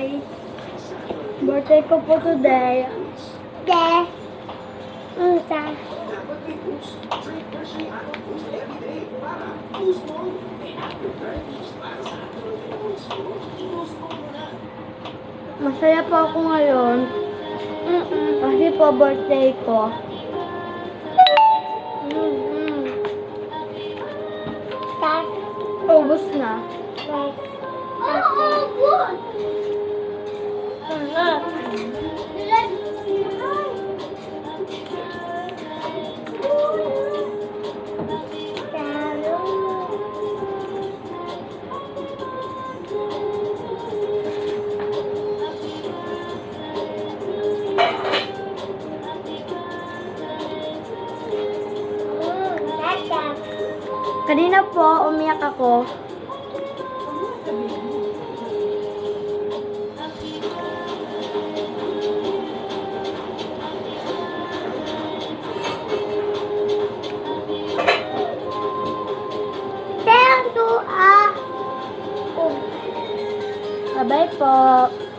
birthday. Birthday ko po today. De. Unsa? Masaya po ako ngayon. Kasi po birthday ko. Ubus na. Kanina po, umiyak ako. Bye-bye po.